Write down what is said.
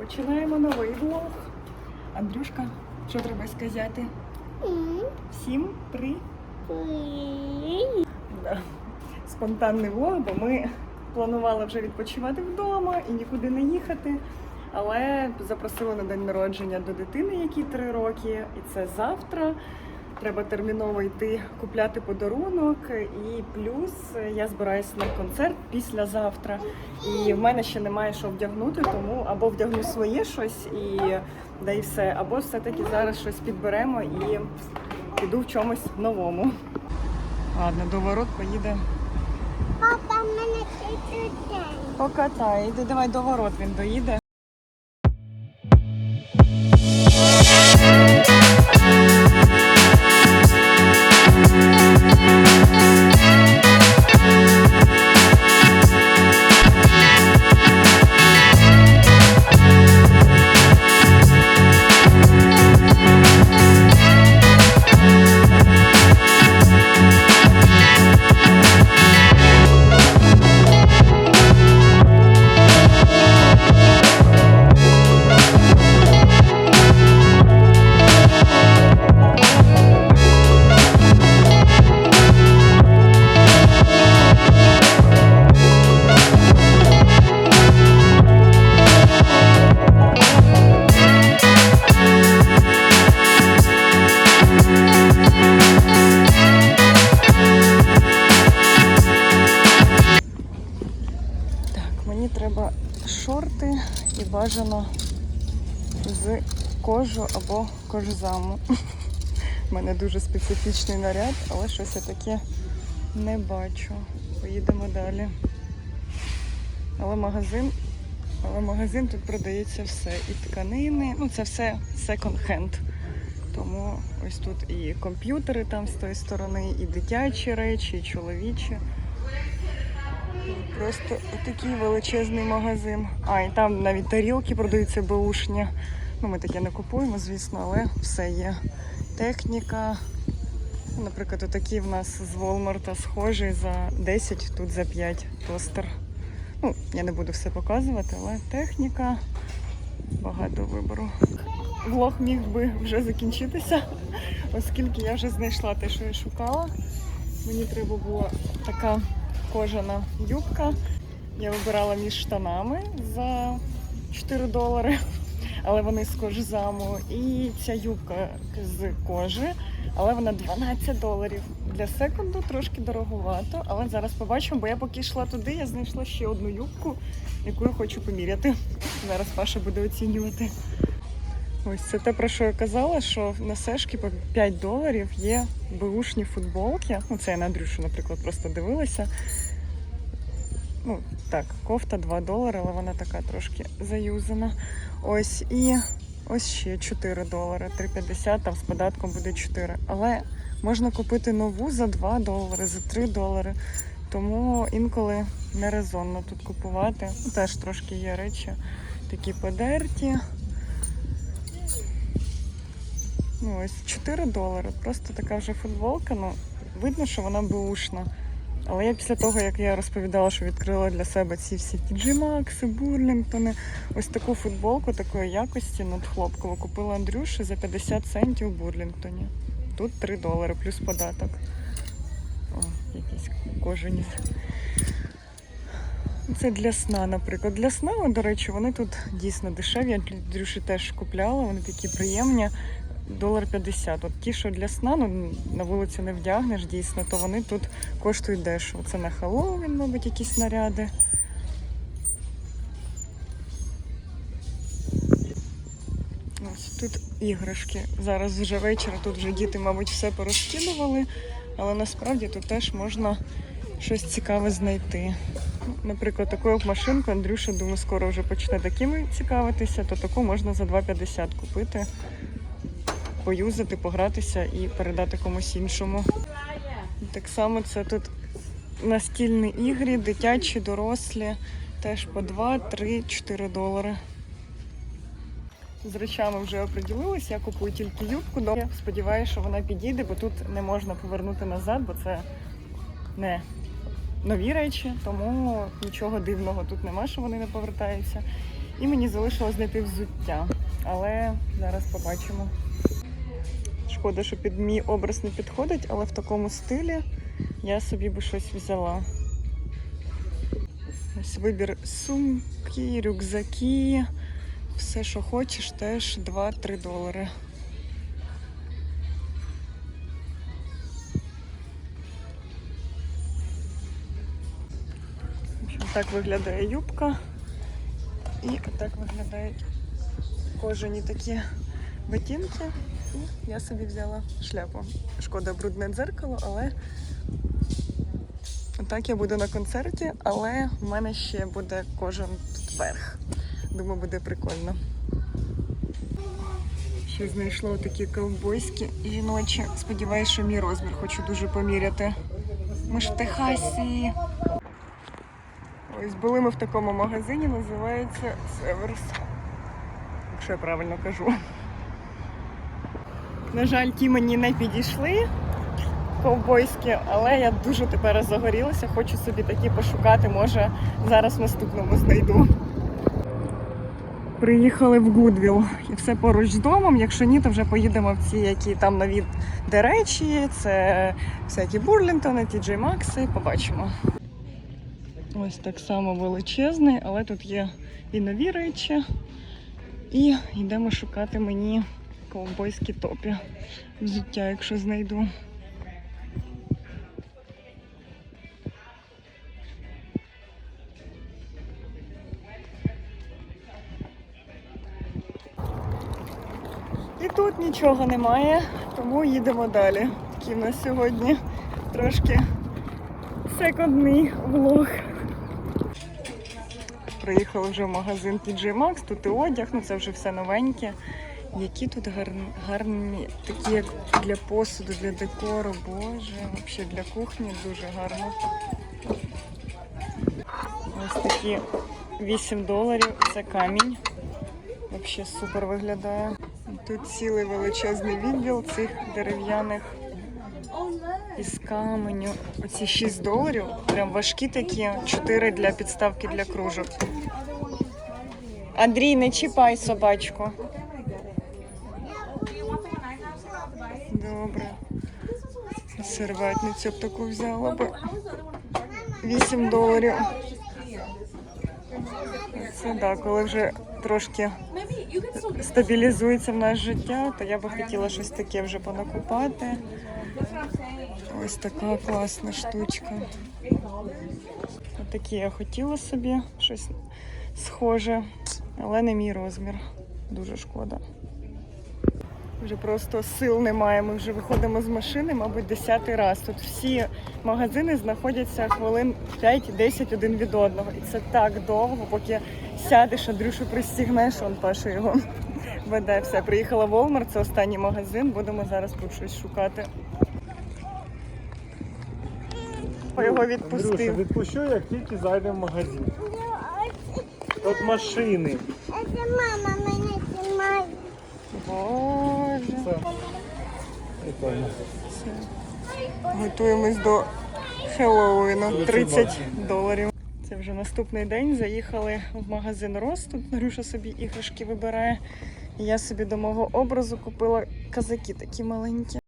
Починаємо новий влог. Андрюшка, що треба сказати? Всім при да. спонтанний влог, бо ми планували вже відпочивати вдома і нікуди не їхати. Але запросили на день народження до дитини, якій три роки, і це завтра. Треба терміново йти купляти подарунок. І плюс я збираюся на концерт післязавтра. І в мене ще немає що вдягнути, тому або вдягну своє щось і да і все, або все-таки зараз щось підберемо і піду в чомусь новому. Ладно, до ворот поїде. Папа, в мене чуть день. Покатай, йди, давай до ворот він доїде. Бажано з кожу або кожзаму. У мене дуже специфічний наряд, але щось я таке не бачу. Поїдемо далі. Але магазин, але магазин тут продається все. І тканини, ну це все секонд-хенд. Тому ось тут і комп'ютери там з тої сторони, і дитячі речі, і чоловічі. Просто такий величезний магазин. А, і там навіть тарілки продаються беушні. Ну, ми таке не купуємо, звісно, але все є. Техніка. Наприклад, отакий в нас з Волмарта схожий за 10, тут за 5 тостер. Ну, я не буду все показувати, але техніка, багато вибору. Влог міг би вже закінчитися, оскільки я вже знайшла те, що я шукала. Мені треба була така кожана юбка. Я вибирала між штанами за 4 долари, але вони з кожзаму. І ця юбка з кожи, але вона 12 доларів. Для секунду трошки дороговато, але зараз побачимо, бо я поки йшла туди, я знайшла ще одну юбку, яку я хочу поміряти. Зараз Паша буде оцінювати. Ось це те, про що я казала, що на сешки по 5 доларів є беушні футболки. Ну, це я на Андрюшу, наприклад, просто дивилася. Ну, так, кофта 2 долари, але вона така трошки заюзана. Ось і ось ще 4 долари, 3,50, там з податком буде 4. Але можна купити нову за 2 долари, за 3 долари. Тому інколи нерезонно тут купувати. Теж трошки є речі такі подерті. Ну, ось 4 долари. Просто така вже футболка. Ну, видно, що вона беушна. Але я після того, як я розповідала, що відкрила для себе ці всі Макси, Бурлінгтони, ось таку футболку такої якості надхлопкову купила Андрюші за 50 центів у Бурлінгтоні. Тут 3 долари плюс податок. О, якісь кожані. Це для сна, наприклад. Для сна, до речі, вони тут дійсно дешеві. Я Андрюші теж купляла, вони такі приємні. Долар 50. От ті, що для сна, ну на вулицю не вдягнеш дійсно, то вони тут коштують дешево. Це на Хеллоуін, мабуть, якісь наряди. Ось тут іграшки. Зараз вже вечір, тут вже діти, мабуть, все порозкидували, але насправді тут теж можна щось цікаве знайти. Ну, Наприклад, таку машинку Андрюша, думаю, скоро вже почне такими цікавитися, то таку можна за 2,50 купити поюзати, погратися і передати комусь іншому. Так само це тут настільні ігри, дитячі, дорослі, теж по 2, 3, 4 долари. З речами вже оприділилися, я купую тільки юбку. Я Сподіваюся, що вона підійде, бо тут не можна повернути назад, бо це не нові речі, тому нічого дивного тут нема, що вони не повертаються. І мені залишилось знайти взуття. Але зараз побачимо. Шкода, що під мій образ не підходить, але в такому стилі я собі би щось взяла. Ось вибір сумки, рюкзаки, все, що хочеш, теж 2-3 долари. Так виглядає юбка. І так виглядають кожані такі ботинки. І я собі взяла шляпу. Шкода брудне дзеркало, але так я буду на концерті, але в мене ще буде кожен верх. Думаю, буде прикольно. Ще знайшла такі ковбойські жіночі. Сподіваюсь, що мій розмір хочу дуже поміряти. Ми ж в Техасі. Ось були ми в такому магазині, називається Северс. Якщо я правильно кажу. На жаль, ті мені не підійшли ковбойські, але я дуже тепер загорілася. Хочу собі такі пошукати. Може, зараз в наступному знайду. Приїхали в Гудвіл і все поруч з домом. Якщо ні, то вже поїдемо в ці, які там нові де речі. Це всякі Бурлінтони, ті Джей Макси. Побачимо. Ось так само величезний, але тут є і нові речі. І йдемо шукати мені ковбойські топі. Взуття, якщо знайду. І тут нічого немає, тому їдемо далі. Такий в нас сьогодні трошки секундний влог. Приїхали вже в магазин TJ Maxx, тут і одяг, ну це вже все новеньке. Які тут гарні, гарні такі як для посуду, для декору, боже, взагалі для кухні дуже гарно. Ось такі 8 доларів, це камінь. Взагалі супер виглядає. Тут цілий величезний відділ цих дерев'яних із каменю. Оці 6 доларів, прям важкі такі, 4 для підставки для кружок. Андрій, не чіпай собачку. Серветницю б таку взяла б. 8 доларів. Це так, коли вже трошки стабілізується в нас життя, то я би хотіла щось таке вже понакупати. Ось така класна штучка. Отакі я хотіла собі щось схоже, але не мій розмір. Дуже шкода. Вже просто сил немає. Ми вже виходимо з машини, мабуть, десятий раз. Тут всі магазини знаходяться хвилин 5-10 один від одного. І це так довго, поки сядеш, Андрюшу пристігнеш, он Паша його веде. Все, приїхала в Walmart, це останній магазин. Будемо зараз тут щось шукати. Його Андрюша, відпустив. відпущу, як тільки зайдемо в магазин. Тут машини. Це мама мене знімає. Боже. Це прикольно. Готуємось до Хеллоуіну. 30 30 доларів. Це вже наступний день. Заїхали в магазин Рос. Тут Нарюша собі іграшки вибирає. Я собі до мого образу купила казаки такі маленькі.